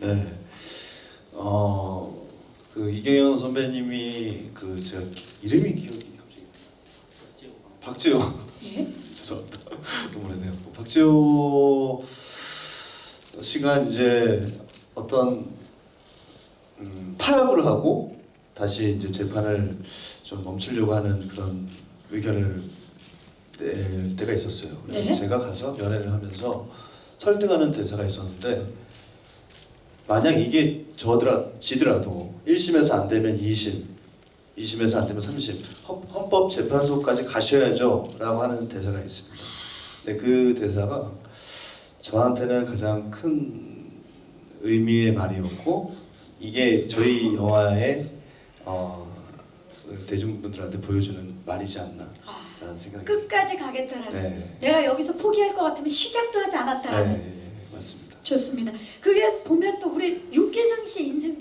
네. 어, 그 이경영 선배님이 그 제가 이름이 기억이 갑자기 박지호 예? 죄송합니다. 너무 오래돼요. 박지호 씨가 이제 어떤 음, 타협을 하고 다시 이제 재판을 좀 멈추려고 하는 그런 의견을 낼 때가 있었어요. 그래서 네. 제가 가서 연애를 하면서 설득하는 대사가 있었는데 만약 이게 저더라 지더라도 1심에서 안 되면 2심, 2심에서 안 되면 3심 헌- 헌법재판소까지 가셔야죠라고 하는 대사가 있습니다. 근데 그 대사가 저한테는 가장 큰 의미의 말이었고 이게 저희 영화의 어, 대중분들한테 보여주는 말이지 않나 라는 생각이 끝까지 가겠다라는. 네. 내가 여기서 포기할 것 같으면 시작도 하지 않았다라는. 네. 좋습니다. 그게 보면 또 우리 육개상시 인생